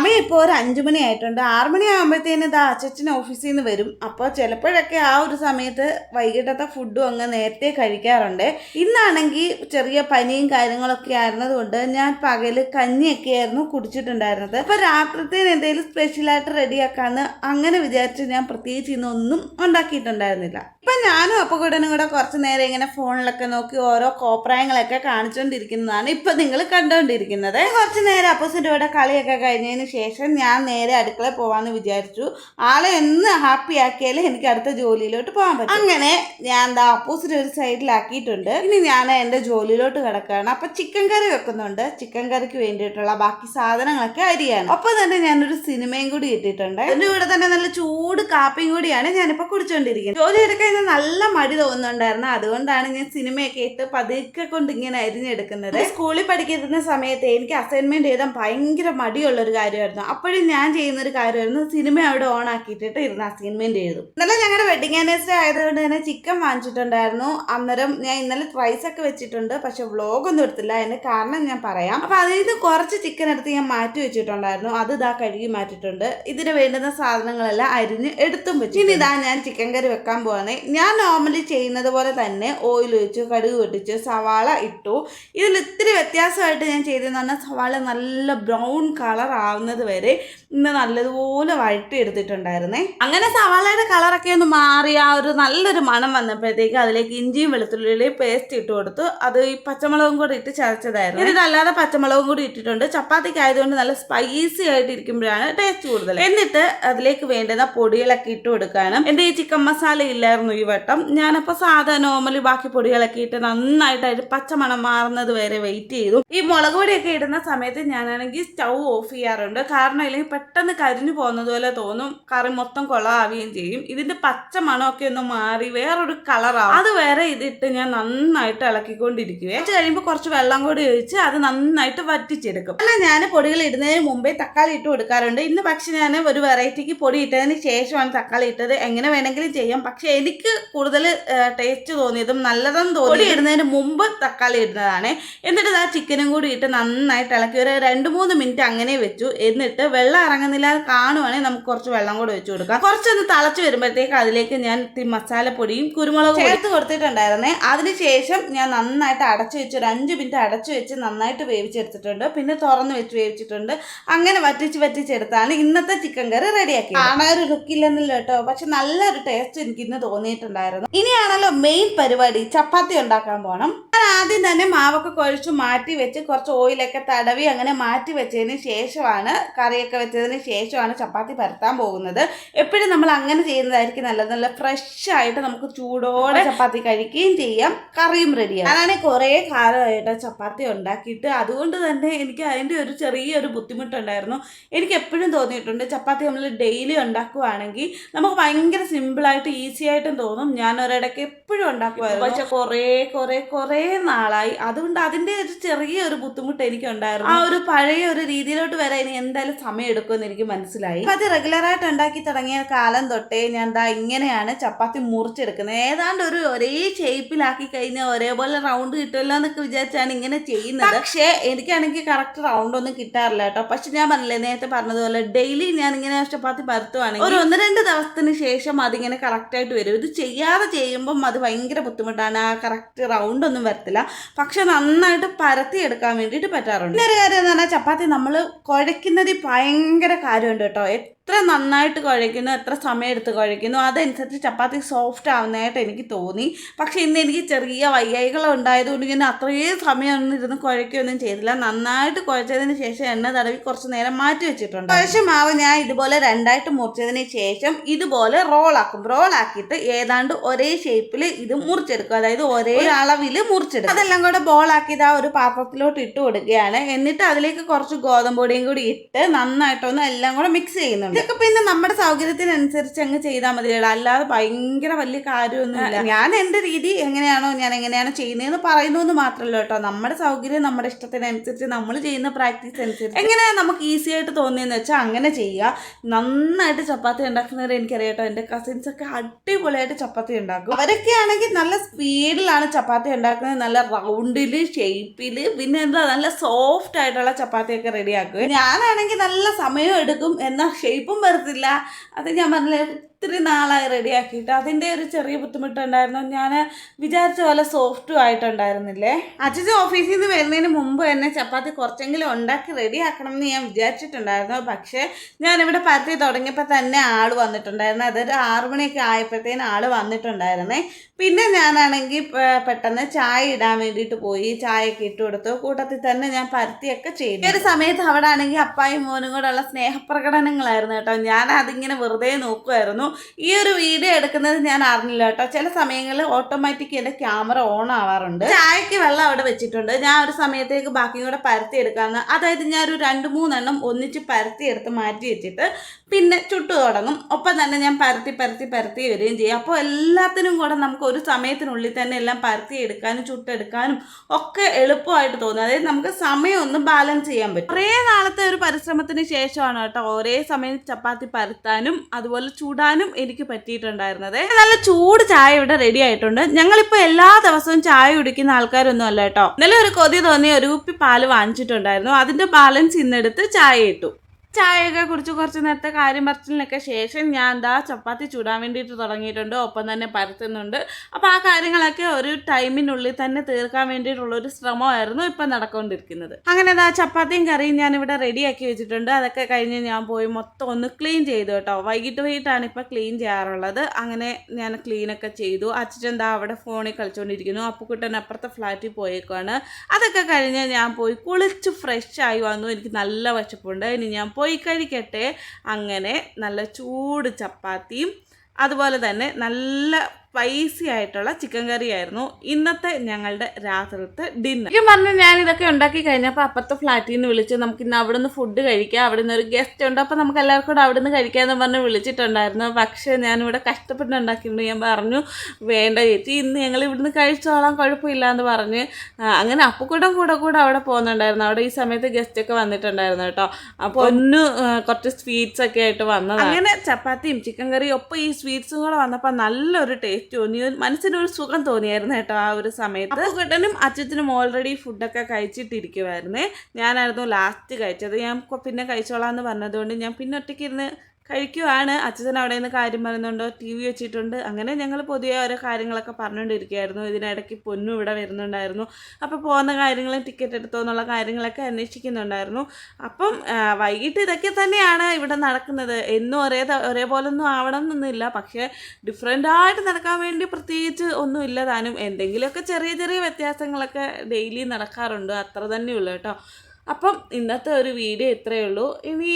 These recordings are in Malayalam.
സമയം ഇപ്പോൾ ഒരു അഞ്ച് മണി ആയിട്ടുണ്ട്. ആറ് മണി ആകുമ്പോഴത്തേന് ഇതാ ഓഫീസിൽ നിന്ന് വരും. അപ്പോൾ ചിലപ്പോഴൊക്കെ ആ ഒരു സമയത്ത് വൈകിട്ടത്തെ ഫുഡും അങ്ങ് നേരത്തെ കഴിക്കാറുണ്ട്. ഇന്നാണെങ്കിൽ ചെറിയ പനിയും കാര്യങ്ങളൊക്കെ ആയിരുന്നതുകൊണ്ട് ഞാൻ പകൽ കഞ്ഞിയൊക്കെ ആയിരുന്നു കുടിച്ചിട്ടുണ്ടായിരുന്നത്. അപ്പോൾ രാത്രിത്തേന് എന്തെങ്കിലും സ്പെഷ്യലായിട്ട് റെഡിയാക്കാന്ന് അങ്ങനെ വിചാരിച്ച് ഞാൻ പ്രത്യേകിച്ച് ഇന്നൊന്നും ഉണ്ടാക്കിയിട്ടുണ്ടായിരുന്നില്ല. ഇപ്പം ഞാനും അപ്പോൾ കൂടെ കുറച്ച് നേരം ഇങ്ങനെ ഫോണിലൊക്കെ നോക്കി ഓരോ കോപ്രായങ്ങളൊക്കെ കാണിച്ചുകൊണ്ടിരിക്കുന്നതാണ് ഇപ്പം നിങ്ങൾ കണ്ടുകൊണ്ടിരിക്കുന്നത് കുറച്ച് നേരം അപ്പോസിന്റെ കൂടെ കളിയൊക്കെ കഴിഞ്ഞതിന് ശേഷം ഞാൻ നേരെ അടുക്കള പോവാന്ന് വിചാരിച്ചു. ആളെ എന്ന് ഹാപ്പി ആക്കിയാലേ എനിക്ക് അടുത്ത ജോലിയിലോട്ട് പോകാൻ പറ്റും. അങ്ങനെ ഞാൻ എന്താ ഓപ്പോസിറ്റ് ഒരു സൈഡിലാക്കിയിട്ടുണ്ട് ഇനി ഞാൻ എന്റെ ജോലിയിലോട്ട് കിടക്കുകയാണ് അപ്പം ചിക്കൻ കറി വെക്കുന്നുണ്ട്. ചിക്കൻ കറിക്ക് വേണ്ടിയിട്ടുള്ള ബാക്കി സാധനങ്ങളൊക്കെ അരിയാണ്. ഒപ്പം തന്നെ ഞാനൊരു സിനിമയും കൂടി ഇട്ടിട്ടുണ്ട്. എന്റെ കൂടെ തന്നെ നല്ല ചൂട് കാപ്പിയും കൂടിയാണ് ഞാനിപ്പോൾ കുടിച്ചുകൊണ്ടിരിക്കുന്നത് ജോലി എടുക്കാൻ നല്ല മടി തോന്നുന്നുണ്ടായിരുന്നു. അതുകൊണ്ടാണ് ഞാൻ സിനിമയൊക്കെ ഇട്ട് പതുക്കെ കൊണ്ട് ഇങ്ങനെ അരിഞ്ഞെടുക്കുന്നത്. സ്കൂളിൽ പഠിക്കുന്ന സമയത്ത് എനിക്ക് അസൈൻമെന്റ് എഴുതാൻ ഭയങ്കര മടിയുള്ള ഒരു കാര്യമായിരുന്നു. അപ്പോഴും ഞാൻ ചെയ്യുന്ന ഒരു കാര്യമായിരുന്നു സിനിമ അവിടെ ഓൺ ആക്കിയിട്ടിട്ട് ഇരുന്ന് അസൈൻമെന്റ് ചെയ്തു. ഇന്നലെ ഞങ്ങളുടെ വെഡിങ് ആനിവേഴ്സറി ആയതുകൊണ്ട് തന്നെ ചിക്കൻ വാങ്ങിച്ചിട്ടുണ്ടായിരുന്നു. അന്നേരം ഞാൻ ഇന്നലെ റൈസ് ഒക്കെ വെച്ചിട്ടുണ്ട് പക്ഷെ വ്ളോഗ് ഒന്നും എടുത്തില്ല. അതിന് കാരണം ഞാൻ പറയാം. അപ്പൊ അതിൽ നിന്ന് കുറച്ച് ചിക്കൻ എടുത്ത് ഞാൻ മാറ്റി വെച്ചിട്ടുണ്ടായിരുന്നു. അത് ഇതാ കഴുകി മാറ്റിയിട്ടുണ്ട്. ഇതിന് വേണ്ടുന്ന സാധനങ്ങളെല്ലാം അരിഞ്ഞ് എടുത്തും വെച്ചു ഇനി ഇതാ ഞാൻ ചിക്കൻ കറി വെക്കാൻ പോവാണ്. ഞാൻ നോർമലി ചെയ്യുന്നത് പോലെ തന്നെ ഓയിൽ ഒഴിച്ചു കടുക് പൊട്ടിച്ച് സവാള ഇട്ടു. ഇതിൽ ഇത്തിരി വ്യത്യാസമായിട്ട് ഞാൻ ചെയ്തതെന്ന് പറഞ്ഞാൽ സവാള നല്ല ബ്രൗൺ കളർ ആവുന്നത് വരെ ഇന്ന് നല്ലതുപോലെ വഴട്ടി എടുത്തിട്ടുണ്ടായിരുന്നേ അങ്ങനെ സവാളയുടെ കളറൊക്കെ ഒന്ന് മാറി ആ ഒരു നല്ലൊരു മണം വന്നപ്പോഴത്തേക്ക് അതിലേക്ക് ഇഞ്ചിയും വെളുത്തുള്ളിയും പേസ്റ്റ് ഇട്ട് കൊടുത്തു. അത് ഈ പച്ചമുളകും കൂടി ഇട്ട് ചതച്ചതായിരുന്നു. ഇതല്ലാതെ പച്ചമുളകും കൂടി ഇട്ടിട്ടുണ്ട്. ചപ്പാത്തിക്ക് ആയതുകൊണ്ട് നല്ല സ്പൈസി ആയിട്ട് ഇരിക്കുമ്പോഴാണ് ടേസ്റ്റ് കൂടുതൽ. എന്നിട്ട് അതിലേക്ക് വേണ്ടുന്ന പൊടികളൊക്കെ ഇട്ട് കൊടുക്കാനും. എന്റെ ഈ ചിക്കൻ മസാല ഇല്ലായിരുന്നു ഈ വട്ടം. ഞാനപ്പോൾ സാധാ നോർമലി ബാക്കി പൊടികളൊക്കെ ഇട്ട് നന്നായിട്ട് അതിൽ പച്ചമണം മാറുന്നത് വരെ വെയിറ്റ് ചെയ്തു. ഈ മുളക് പൊടിയൊക്കെ ഇടുന്ന സമയത്ത് ഞാനാണെങ്കിൽ സ്റ്റൗ ഓഫ് ചെയ്യാറുണ്ട്. കാരണം ഇല്ലെങ്കിൽ പെട്ടെന്ന് കരിഞ്ഞു പോകുന്നത് പോലെ തോന്നും. കറി മൊത്തം കൊളാവുകയും ചെയ്യും. ഇതിന്റെ പച്ച മണമൊക്കെ ഒന്ന് മാറി വേറൊരു കളറാവും. അത് വേറെ ഇതിട്ട് ഞാൻ നന്നായിട്ട് ഇളക്കിക്കൊണ്ടിരിക്കുകയെ അത് കഴിയുമ്പോൾ കുറച്ച് വെള്ളം കൂടി ഒഴിച്ച് അത് നന്നായിട്ട് വറ്റിച്ചെടുക്കും. അല്ല ഞാൻ പൊടികൾ ഇടുന്നതിന് മുമ്പേ തക്കാളി ഇട്ട് കൊടുക്കാറുണ്ട്. ഇന്ന് പക്ഷെ ഞാൻ ഒരു വെറൈറ്റിക്ക് പൊടി ഇട്ടതിന് ശേഷമാണ് തക്കാളി ഇട്ടത്. എങ്ങനെ വേണമെങ്കിലും ചെയ്യാം. പക്ഷെ എനിക്ക് കൂടുതൽ ടേസ്റ്റ് തോന്നിയതും നല്ലതെന്ന് തോന്നി പൊടി ഇടുന്നതിന് മുമ്പ് തക്കാളി ഇടുന്നതാണ്. എന്നിട്ട് ആ ചിക്കനും കൂടി ഇട്ട് നന്നായിട്ട് ഇളക്കി. ഒരു രണ്ട് മൂന്ന് മിനിറ്റ് അങ്ങനെ വെച്ചു. എന്നിട്ട് വെള്ളം ഇറങ്ങുന്നില്ല കാണുവാണെങ്കിൽ നമുക്ക് കുറച്ച് വെള്ളം കൂടെ വെച്ച് കൊടുക്കാം. കുറച്ചൊന്ന് തിളച്ച് വരുമ്പോഴത്തേക്ക് അതിലേക്ക് ഞാൻ മസാലപ്പൊടിയും കുരുമുളക് ചേർത്ത് കൊടുത്തിട്ടുണ്ടായിരുന്നേ. അതിനുശേഷം ഞാൻ നന്നായിട്ട് അടച്ചു വെച്ച് ഒരു അഞ്ച് മിനിറ്റ് അടച്ചു വെച്ച് നന്നായിട്ട് വേവിച്ചെടുത്തിട്ടുണ്ട്. പിന്നെ തുറന്ന് വെച്ച് വേവിച്ചിട്ടുണ്ട്. അങ്ങനെ വറ്റിച്ച് വറ്റിച്ചെടുത്താണ് ഇന്നത്തെ ചിക്കൻ കറി റെഡിയാക്കി കാണാൻ ഒരു ലുക്കില്ലെന്നില്ല കേട്ടോ. പക്ഷെ നല്ലൊരു ടേസ്റ്റ് എനിക്ക് ഇന്ന് തോന്നിയിട്ടുണ്ടായിരുന്നു. ഇനിയാണല്ലോ മെയിൻ പരിപാടി. ചപ്പാത്തി ഉണ്ടാക്കാൻ പോകണം ഞാൻ ആദ്യം തന്നെ മാവൊക്കെ കുഴച്ച് മാറ്റി വെച്ച് കുറച്ച് ഓയിലൊക്കെ തടവി അങ്ങനെ മാറ്റി വെച്ചതിന് ശേഷമാണ് കറിയൊക്കെ വെച്ചതിന് ശേഷമാണ് ചപ്പാത്തി പരത്താൻ പോകുന്നത്. എപ്പോഴും നമ്മൾ അങ്ങനെ ചെയ്യുന്നതായിരിക്കും നല്ലത്. നല്ല ഫ്രഷ് ആയിട്ട് നമുക്ക് ചൂടോടെ ചപ്പാത്തി കഴിക്കുകയും ചെയ്യാം. കറിയും റെഡിയാണ് അതാണ് കുറേ കാലമായിട്ട് ചപ്പാത്തി ഉണ്ടാക്കിയിട്ട് അതുകൊണ്ട് തന്നെ എനിക്ക് അതിന്റെ ഒരു ചെറിയൊരു ബുദ്ധിമുട്ടുണ്ടായിരുന്നു. എനിക്ക് എപ്പോഴും തോന്നിയിട്ടുണ്ട് ചപ്പാത്തി നമ്മൾ ഡെയിലി ഉണ്ടാക്കുവാണെങ്കിൽ നമുക്ക് ഭയങ്കര സിമ്പിളായിട്ട് ഈസി ആയിട്ടും തോന്നും. ഞാൻ ഒരിടയ്ക്ക് എപ്പോഴും ഉണ്ടാക്കുമായിരുന്നു. പക്ഷെ കുറേ കുറേ കുറേ നാളായി. അതുകൊണ്ട് അതിന്റെ ഒരു ചെറിയൊരു ബുദ്ധിമുട്ട് എനിക്കുണ്ടായിരുന്നു. ആ ഒരു പഴയ ഒരു രീതിയിലോട്ട് വരാൻ ഇനി എന്തായാലും സമയം എടുക്കുമെന്ന് എനിക്ക് മനസ്സിലായി. അത് റെഗുലറായിട്ട് ഉണ്ടാക്കി തുടങ്ങിയ കാലം തൊട്ടേ ഞാൻ എന്താ ഇങ്ങനെയാണ് ചപ്പാത്തി മുറിച്ചെടുക്കുന്നത്. ഏതാണ്ട് ഒരു ഒരേ ഷേപ്പിലാക്കി കഴിഞ്ഞാൽ ഒരേപോലെ റൗണ്ട് കിട്ടുമല്ലോ എന്നൊക്കെ വിചാരിച്ചാണ് ഇങ്ങനെ ചെയ്യുന്നത്. പക്ഷേ എനിക്കാണെങ്കിൽ കറക്റ്റ് റൗണ്ട് ഒന്നും കിട്ടാറില്ല കേട്ടോ. പക്ഷെ ഞാൻ പറഞ്ഞില്ലേ നേരത്തെ പറഞ്ഞതുപോലെ ഡെയിലി ഞാൻ ഇങ്ങനെ ചപ്പാത്തി പരത്തുവാണെങ്കിൽ ഒരു ഒന്ന് രണ്ട് ദിവസത്തിന് ശേഷം അതിങ്ങനെ കറക്റ്റ് ആയിട്ട് വരും. ഇത് ചെയ്യാതെ ചെയ്യുമ്പം അത് ഭയങ്കര ബുദ്ധിമുട്ടാണ്. ആ കറക്റ്റ് റൗണ്ട് ഒന്നും വരത്തില്ല. പക്ഷെ നന്നായിട്ട് പരത്തി എടുക്കാൻ വേണ്ടിയിട്ട് പറ്റാറുണ്ട്. പിന്നെ ഒരു കാര്യം എന്ന് പറഞ്ഞാൽ ചപ്പാത്തി നമ്മൾ കുഴയ്ക്കുന്നതിൽ ഭയങ്കര കാര്യമുണ്ട് കേട്ടോ. എത്ര നന്നായിട്ട് കുഴയ്ക്കുന്നു എത്ര സമയം എടുത്ത് കുഴയ്ക്കുന്നു അതനുസരിച്ച് ചപ്പാത്തി സോഫ്റ്റ് ആവുന്നതായിട്ട് എനിക്ക് തോന്നി. പക്ഷേ ഇന്ന് എനിക്ക് ചെറിയ വയ്യായികൾ ഉണ്ടായതുകൊണ്ട് ഞാൻ അത്രയും സമയമൊന്നും ഇരുന്ന് കുഴയ്ക്കുകയൊന്നും ചെയ്തില്ല. നന്നായിട്ട് കുഴച്ചതിന് ശേഷം എണ്ണ തടവി കുറച്ച് നേരം മാറ്റി വെച്ചിട്ടുണ്ട്. ശേഷം മാവ് ഞാൻ ഇതുപോലെ രണ്ടായിട്ട് മുറിച്ചതിന് ശേഷം ഇതുപോലെ റോളാക്കും റോളാക്കിയിട്ട് ഏതാണ്ട് ഒരേ ഷേപ്പിൽ ഇത് മുറിച്ചെടുക്കും. അതായത് ഒരേ അളവിൽ മുറിച്ചെടുക്കും. അതെല്ലാം കൂടെ ബോളാക്കിയത് ആ ഒരു പാത്രത്തിലോട്ട് ഇട്ട് കൊടുക്കുകയാണ്. എന്നിട്ട് അതിലേക്ക് കുറച്ച് ഗോതമ്പ് പൊടിയും കൂടി ഇട്ട് നന്നായിട്ടൊന്ന് എല്ലാം കൂടെ മിക്സ് ചെയ്യുന്നുണ്ട്. ഇതൊക്കെ പിന്നെ നമ്മുടെ സൗകര്യത്തിനനുസരിച്ച് അങ്ങ് ചെയ്താൽ മതിയല്ലോ അല്ലാതെ ഭയങ്കര വലിയ കാര്യമൊന്നുമില്ല. ഞാൻ എന്റെ രീതി എങ്ങനെയാണോ ഞാൻ എങ്ങനെയാണോ ചെയ്യുന്നതെന്ന് പറയുന്നു എന്ന് മാത്രമല്ല കേട്ടോ. നമ്മുടെ സൗകര്യം നമ്മുടെ ഇഷ്ടത്തിനനുസരിച്ച് നമ്മൾ ചെയ്യുന്ന പ്രാക്ടീസ് അനുസരിച്ച് എങ്ങനെയാണ് നമുക്ക് ഈസി ആയിട്ട് തോന്നിയെന്ന് വെച്ചാൽ അങ്ങനെ ചെയ്യുക. നന്നായിട്ട് ചപ്പാത്തി ഉണ്ടാക്കുന്നവരെ എനിക്കറിയാം കേട്ടോ. എന്റെ കസിൻസ് ഒക്കെ അടിപൊളിയായിട്ട് ചപ്പാത്തി ഉണ്ടാക്കും. അവരൊക്കെ ആണെങ്കിൽ നല്ല സ്പീഡിലാണ് ചപ്പാത്തി ഉണ്ടാക്കുന്നത്. നല്ല റൗണ്ടിൽ ഷേപ്പിൽ പിന്നെ എന്താ നല്ല സോഫ്റ്റ് ആയിട്ടുള്ള ചപ്പാത്തിയൊക്കെ റെഡിയാക്കും ഞാനാണെങ്കിൽ നല്ല സമയം എടുക്കും. എന്നാൽ ഷേപ്പും വരത്തില്ല. അത് ഞാൻ പറഞ്ഞില്ല ഒത്തിരി നാളായി റെഡിയാക്കിയിട്ട് അതിന്റെ ഒരു ചെറിയ ബുദ്ധിമുട്ടുണ്ടായിരുന്നു. ഞാൻ വിചാരിച്ച പോലെ സോഫ്റ്റും ആയിട്ടുണ്ടായിരുന്നില്ലേ? അച്ഛൻ ഓഫീസിൽ നിന്ന് വരുന്നതിന് മുമ്പ് തന്നെ ചപ്പാത്തി കുറച്ചെങ്കിലും ഉണ്ടാക്കി റെഡിയാക്കണം എന്ന് ഞാൻ വിചാരിച്ചിട്ടുണ്ടായിരുന്നു. പക്ഷേ ഞാനിവിടെ പരത്തി തുടങ്ങിയപ്പോൾ തന്നെ ആൾ വന്നിട്ടുണ്ടായിരുന്നു. അതൊരു ആറു മണിയൊക്കെ ആയപ്പോഴത്തേന് ആൾ വന്നിട്ടുണ്ടായിരുന്നേ. പിന്നെ ഞാനാണെങ്കിൽ പെട്ടെന്ന് ചായ ഇടാൻ വേണ്ടിയിട്ട് പോയി. ചായയൊക്കെ ഇട്ട് കൊടുത്തു. കൂട്ടത്തിൽ തന്നെ ഞാൻ പരത്തിയൊക്കെ ചെയ്തു. ഒരു സമയത്ത് അവിടെ ആണെങ്കിൽ അപ്പായും മോനും കൂടെ ഉള്ള സ്നേഹപ്രകടനങ്ങളായിരുന്നു കേട്ടോ. ഞാൻ അതിങ്ങനെ വെറുതെ നോക്കുമായിരുന്നു ഈ ഒരു വീഡിയോ എടുക്കുന്നത് ഞാൻ അറിഞ്ഞില്ല കേട്ടോ. ചില സമയങ്ങളിൽ ഓട്ടോമാറ്റിക് എന്റെ ക്യാമറ ഓൺ ആവാറുണ്ട്. ചായക്ക് വെള്ളം അവിടെ വെച്ചിട്ടുണ്ട്. ഞാൻ ഒരു സമയത്തേക്ക് ബാക്കിയും കൂടെ പരത്തി എടുക്കാമെന്ന് അതായത് ഞാൻ ഒരു രണ്ട് മൂന്നെണ്ണം ഒന്നിച്ച് പരത്തി എടുത്ത് മാറ്റി വെച്ചിട്ട് പിന്നെ ചുട്ടു തുടങ്ങും. ഒപ്പം തന്നെ ഞാൻ പരത്തി പരത്തി പരത്തി വരികയും ചെയ്യും. അപ്പോൾ എല്ലാത്തിനും കൂടെ നമുക്ക് ഒരു സമയത്തിനുള്ളിൽ തന്നെ എല്ലാം പരത്തി എടുക്കാനും ചുട്ടെടുക്കാനും ഒക്കെ എളുപ്പമായിട്ട് തോന്നും. അതായത് നമുക്ക് സമയം ഒന്ന് ബാലൻസ് ചെയ്യാൻ പറ്റും. കുറേ നാളത്തെ ഒരു പരിശ്രമത്തിന് ശേഷമാണ് കേട്ടോ. ഒരേ സമയം ചപ്പാത്തി പരത്താനും അതുപോലെ ചൂടാനും എനിക്ക് പറ്റിയിട്ടുണ്ടായിരുന്നത്. നല്ല ചൂട് ചായ ഇവിടെ റെഡി ആയിട്ടുണ്ട്. ഞങ്ങളിപ്പോൾ എല്ലാ ദിവസവും ചായ കുടിക്കുന്ന ആൾക്കാരൊന്നും അല്ല കേട്ടോ. ഇന്നലെ ഒരു കൊതി തോന്നിയ ഒരു കുപ്പി പാൽ വാങ്ങിച്ചിട്ടുണ്ടായിരുന്നു. അതിന്റെ ബാലൻസ് ഇന്നെടുത്ത് ചായ ഇട്ടു. ചായയൊക്കെ കുറിച്ച് കുറച്ച് നേരത്തെ കാര്യം പറച്ചിലിനൊക്കെ ശേഷം ഞാൻ എന്താ ചപ്പാത്തി ചൂടാൻ വേണ്ടിയിട്ട് തുടങ്ങിയിട്ടുണ്ട്. ഒപ്പം തന്നെ പരത്തുന്നുണ്ട്. അപ്പോൾ ആ കാര്യങ്ങളൊക്കെ ഒരു ടൈമിനുള്ളിൽ തന്നെ തീർക്കാൻ വേണ്ടിയിട്ടുള്ള ഒരു ശ്രമമായിരുന്നു ഇപ്പം നടക്കൊണ്ടിരിക്കുന്നത്. അങ്ങനെ എന്താ ചപ്പാത്തിയും കറിയും ഞാൻ ഇവിടെ റെഡിയാക്കി വെച്ചിട്ടുണ്ട്. അതൊക്കെ കഴിഞ്ഞ് ഞാൻ പോയി മൊത്തം ഒന്ന് ക്ലീൻ ചെയ്തു കേട്ടോ. വൈകിട്ട് വൈകിട്ടാണ് ഇപ്പം ക്ലീൻ ചെയ്യാറുള്ളത്. അങ്ങനെ ഞാൻ ക്ലീനൊക്കെ ചെയ്തു. അച്ഛൻ എന്താ അവിടെ ഫോണിൽ കളിച്ചുകൊണ്ടിരിക്കുന്നു അപ്പുക്കുട്ടൻ അപ്പുറത്തെ ഫ്ലാറ്റിൽ പോയേക്കുവാണ്. അതൊക്കെ കഴിഞ്ഞ് ഞാൻ പോയി കുളിച്ച് ഫ്രഷ് ആയി വന്നു. എനിക്ക് നല്ല വിശപ്പുണ്ട്. ഇനി ഞാൻ പോയി കഴിക്കട്ടെ അങ്ങനെ നല്ല ചൂട് ചപ്പാത്തിയും അതുപോലെ തന്നെ നല്ല സ്പൈസി ആയിട്ടുള്ള ചിക്കൻ കറി ആയിരുന്നു. ഇന്നത്തെ ഞങ്ങളുടെ രാത്രിത്തെ ഡിന്നർ ഞാൻ പറഞ്ഞു ഞാൻ ഇതൊക്കെ ഉണ്ടാക്കി കഴിഞ്ഞപ്പോൾ അപ്പുറത്തെ ഫ്ലാറ്റിൽ നിന്ന് വിളിച്ച് നമുക്ക് ഇന്ന് അവിടെ നിന്ന് ഫുഡ് കഴിക്കാം അവിടെ നിന്ന് ഒരു ഗസ്റ്റ് ഉണ്ട്. അപ്പോൾ നമുക്ക് എല്ലാവർക്കും കൂടെ അവിടെ നിന്ന് കഴിക്കാമെന്ന് പറഞ്ഞ് വിളിച്ചിട്ടുണ്ടായിരുന്നു. പക്ഷേ ഞാനിവിടെ കഷ്ടപ്പെട്ട് ഉണ്ടാക്കിയിട്ടുണ്ട് ഞാൻ പറഞ്ഞു വേണ്ട ചേച്ചി ഇന്ന് ഞങ്ങൾ ഇവിടുന്ന് കഴിച്ചോളാം കുഴപ്പമില്ല എന്ന് പറഞ്ഞ് അങ്ങനെ അപ്പുക്കൂടം കൂടെ കൂടെ അവിടെ പോകുന്നുണ്ടായിരുന്നു അവിടെ ഈ സമയത്ത് ഗസ്റ്റ് ഒക്കെ വന്നിട്ടുണ്ടായിരുന്നു കേട്ടോ. അപ്പോൾ ഒന്ന് കുറച്ച് സ്വീറ്റ്സ് ഒക്കെ ആയിട്ട് വന്നത്. അങ്ങനെ ചപ്പാത്തിയും ചിക്കൻ കറിയും ഒപ്പം ഈ സ്വീറ്റ്സും കൂടെ വന്നപ്പോൾ നല്ലൊരു ടേസ്റ്റ് തോന്നി ഒരു മനസ്സിനൊരു സുഖം തോന്നിയായിരുന്നു കേട്ടോ ആ ഒരു സമയത്ത്. അപ്പുകുട്ടനും അച്ഛനും ഓൾറെഡി ഫുഡൊക്കെ കഴിച്ചിട്ടിരിക്കുമായിരുന്നേ ഞാനായിരുന്നു ലാസ്റ്റ് കഴിച്ചത്. ഞാൻ പിന്നെ കഴിച്ചോളാം എന്ന് പറഞ്ഞതുകൊണ്ട് ഞാൻ പിന്നെ ഒറ്റയ്ക്ക് ഇരുന്ന് കഴിക്കുവാണ്. അച്ഛൻ അവിടെ നിന്ന് കാര്യം പറയുന്നുണ്ടോ? ടി വി വെച്ചിട്ടുണ്ട്. അങ്ങനെ ഞങ്ങൾ പൊതുവെ ഓരോ കാര്യങ്ങളൊക്കെ പറഞ്ഞുകൊണ്ടിരിക്കുകയായിരുന്നു. ഇതിനിടയ്ക്ക് പൊന്നു ഇവിടെ വരുന്നുണ്ടായിരുന്നു. അപ്പോൾ പോകുന്ന കാര്യങ്ങളും ടിക്കറ്റ് എടുത്തോ എന്നുള്ള കാര്യങ്ങളൊക്കെ അന്വേഷിക്കുന്നുണ്ടായിരുന്നു. അപ്പം വൈകിട്ട് ഇതൊക്കെ തന്നെയാണ് ഇവിടെ നടക്കുന്നത്. എന്നും ഒരേ ഒരേപോലെ ഒന്നും ആവണം എന്നൊന്നുമില്ല. പക്ഷേ ഡിഫറെന്റായിട്ട് നടക്കാൻ വേണ്ടി പ്രത്യേകിച്ച് ഒന്നും ഇല്ലതാനും എന്തെങ്കിലുമൊക്കെ ചെറിയ ചെറിയ വ്യത്യാസങ്ങളൊക്കെ ഡെയിലി നടക്കാറുണ്ട്. അത്ര തന്നെയുള്ളൂ കേട്ടോ. അപ്പം ഇന്നത്തെ ഒരു വീഡിയോ ഇത്രയേ ഉള്ളൂ. ഇനി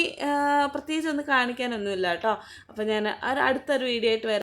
പ്രത്യേകിച്ച് ഒന്ന് കാണിക്കാനൊന്നുമില്ല കേട്ടോ. അപ്പം ഞാൻ അടുത്തൊരു വീഡിയോ ആയിട്ട് വരാം.